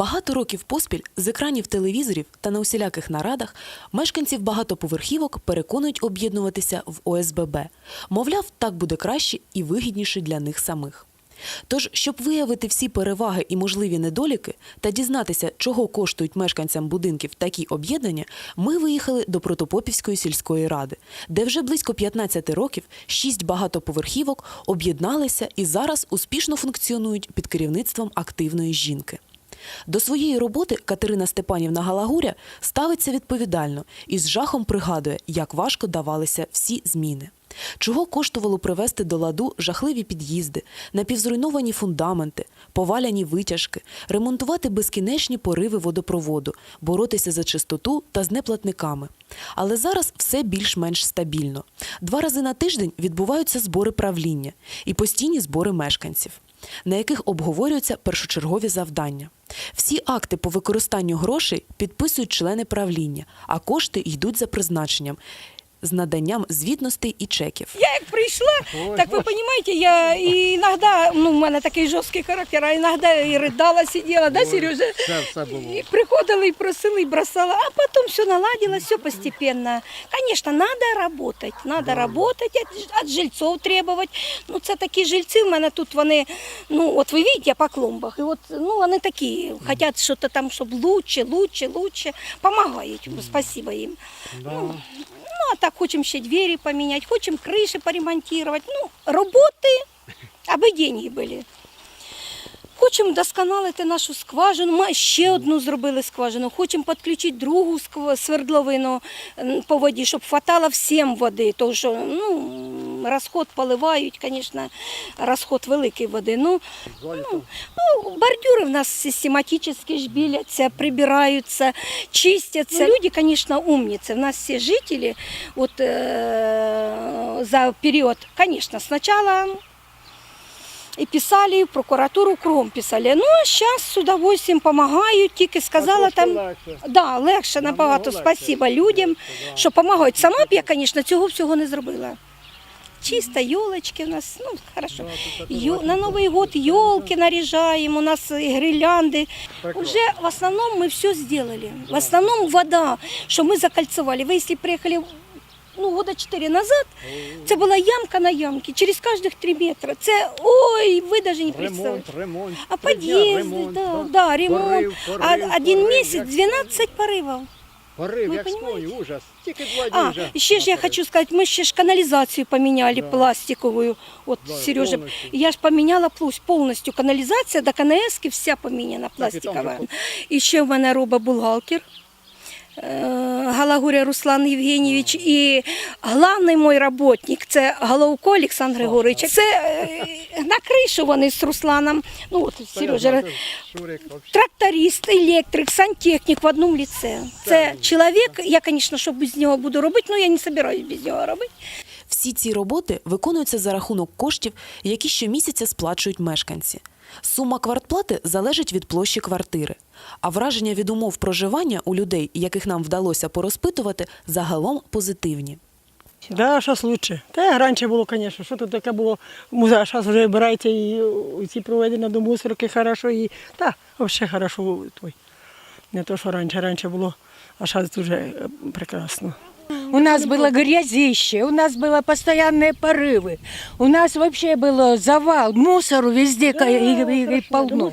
Багато років поспіль з екранів телевізорів та на усіляких нарадах мешканців багатоповерхівок переконують об'єднуватися в ОСББ. Мовляв, так буде краще і вигідніше для них самих. Тож, щоб виявити всі переваги і можливі недоліки та дізнатися, чого коштують мешканцям будинків такі об'єднання, ми виїхали до Протопопівської сільської ради, де вже близько 15 років шість багатоповерхівок об'єдналися і зараз успішно функціонують під керівництвом активної жінки. До своєї роботи Катерина Степанівна Галагуря ставиться відповідально і з жахом пригадує, як важко давалися всі зміни. Чого коштувало привести до ладу жахливі під'їзди, напівзруйновані фундаменти, поваляні витяжки, ремонтувати безкінечні пориви водопроводу, боротися за чистоту та з неплатниками. Але зараз все більш-менш стабільно. Два рази на тиждень відбуваються збори правління і постійні збори мешканців на яких обговорюються першочергові завдання. Всі акти по використанню грошей підписують члени правління, а кошти йдуть за призначенням з наданням звітностей і чеків. Я як прийшла, так ви розумієте, я і іноді, ну, в мене такий жорсткий характер, а іноді і ридала, сиділа, да, Сережа? Все, все було. І приходили, і просили, і бросала, а потім все наладилось, все постепенно. Конечно, надо работать, надо работать, от, от жильцов требовать. Ну, це такі жильці, в мене тут вони, ну, от ви бачите, по клумбах, і от, ну, вони такі, хочуть щось там, щоб лучше, лучше, лучше, помогають, спасибо їм. Ну, а так хочемо ще двері поміняти, хочемо криші поремонтувати. Ну, роботи, аби деньги були. Хочемо досконалити нашу скважину. Ми ще одну зробили скважину. Хочемо підключити другу свердловину по воді, щоб хватало всім води. Тому що ну, розход поливають, звісно, розход великий води. Ну, ну, ну, бордюри в нас систематично ж біляться, прибираються, чистяться. Люди, звісно, умниці. В нас всі жителі от, е, за період, звісно, спочатку і писали, в прокуратуру кругом писали. Ну, а зараз з удовольствием допомагають, тільки сказала там. Да, легше набагато. легше. Спасибо людям, що допомагають. Сама б я, звісно, цього всього не зробила. Чисто елочки у нас, ну, хорошо. Ё- на Новий год елки наряжаем, у нас и гирлянды. Уже в основном мы все сделали. В основном вода, что мы закольцевали. Вы если приехали ну, года 4 назад, це була ямка на ямке, через каждых 3 метра. Це, ой, ви даже не представляете. Ремонт, ремонт. А Три дня подъезды, ремонт, да, да, ремонт. Порив, порив, А один порив, месяц як 12 поривов. Порив, як сконі, ужас. Тільки два дні А, вже. ще ж я хочу сказать, мы ще ж канализацию поменяли Да. пластиковую. Вот Да, Сережа, полностью. я ж поменяла плюс повністю каналізація до КНС вся поміняна Так, пластикова. же І ще в мене роба бухгалтер. Е, Галагуря Руслан Євгенійович і головний мій роботник це Головко Олександр Григорович. Це е, на кришу вони з Русланом. Ну от Сережа. Тракторист, електрик, сантехнік в одному ліце. Це чоловік, я, звісно, що без нього буду робити, але я не збираюсь без нього робити. Всі ці роботи виконуються за рахунок коштів, які щомісяця сплачують мешканці. Сума квартплати залежить від площі квартири, а враження від умов проживання у людей, яких нам вдалося порозпитувати, загалом позитивні. Да, зараз лучше. Та раніше було, звісно, що тут таке було, музей, зараз вже збирається і ці проведення до мусорки хорошо, і та, взагалі хорошо той. Не то, що раніше, раніше було, а зараз дуже е, прекрасно. У нас было грязище, у нас было постоянные порывы, у нас вообще был завал, мусору везде ка- и, и- и полно.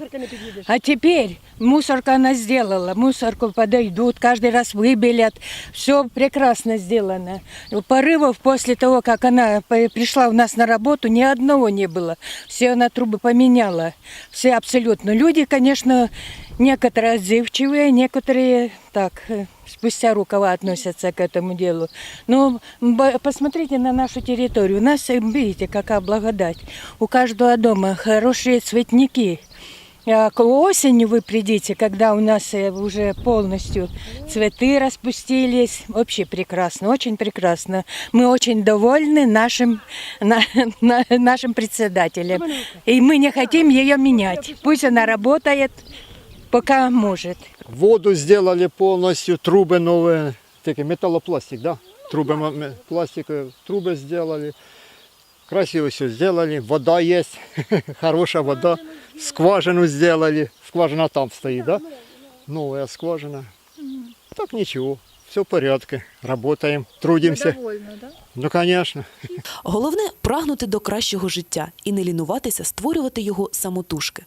А теперь мусорка она сделала, мусорку подойдут, каждый раз выбелят, все прекрасно сделано. Порывов после того, как она по- пришла у нас на работу, ни одного не было. Все она трубы поменяла, все абсолютно. Люди, конечно, некоторые отзывчивые, некоторые так э, спустя рукава относятся к этому делу. Но посмотрите на нашу территорию. У нас, э, видите, какая благодать. У каждого дома хорошие цветники. А к осенью вы придите, когда у нас э, уже полностью цветы распустились. Вообще прекрасно, очень прекрасно. Мы очень довольны нашим, на- на- нашим председателем. И мы не хотим ее менять. Пусть она работает, пока может. Воду сделали повністю, труби нові, такий металопластик, да? М- пластикові, труби сделали. Красиво все сделали. Вода есть. Хорошая вода. Скважину сделали. Скважина там стоит, да? Новая скважина. Так ничего. Все в порядке. Работаем, трудимся. Ну, конечно. Головне прагнути до кращого життя і не лінуватися створювати його самотужки.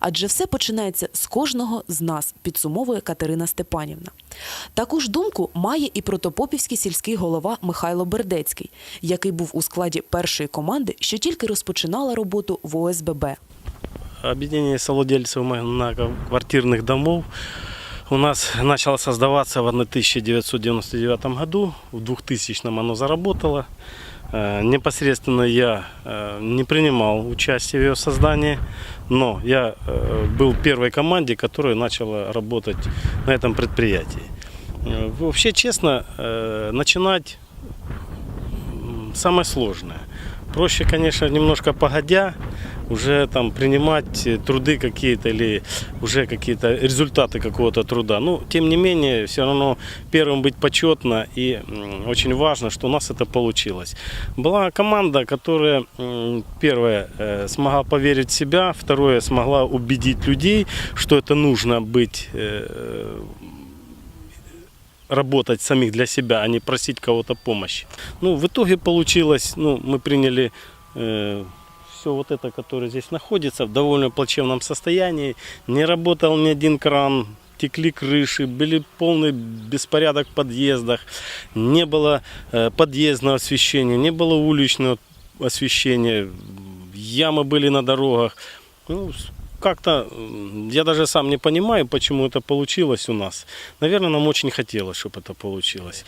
Адже все починається з кожного з нас, підсумовує Катерина Степанівна. Таку ж думку має і протопопівський сільський голова Михайло Бердецький, який був у складі першої команди, що тільки розпочинала роботу в ОСББ. Объединение совладельцев многоквартирных домов у нас начало создаваться в 1999 году. В 2000 оно заработало. Э, Непосредственно я э, не принимал участие в ее создании, но я э, был первой команде, которая начала работать на этом предприятии. Вообще, честно, начинать самое сложное. Проще, конечно, немножко погодя, уже там принимать э, труды какие-то или уже какие-то результаты какого-то труда. Но, тем не менее, все равно первым быть почетно и м, очень важно, что у нас это получилось. Была команда, которая, м, первое, э, смогла поверить в себя, второе, смогла убедить людей, что это нужно быть э, работать самих для себя, а не просить кого-то помощи. Ну, в итоге получилось, ну, мы приняли все вот это, которое здесь находится, в довольно плачевном состоянии. Не работал ни один кран, текли крыши, были полный беспорядок в подъездах, не было э, подъездного освещения, не было уличного освещения, ямы были на дорогах. Ну, с- как-то м, я даже сам не понимаю, почему это получилось у нас. Наверное, нам очень хотелось, чтобы это получилось.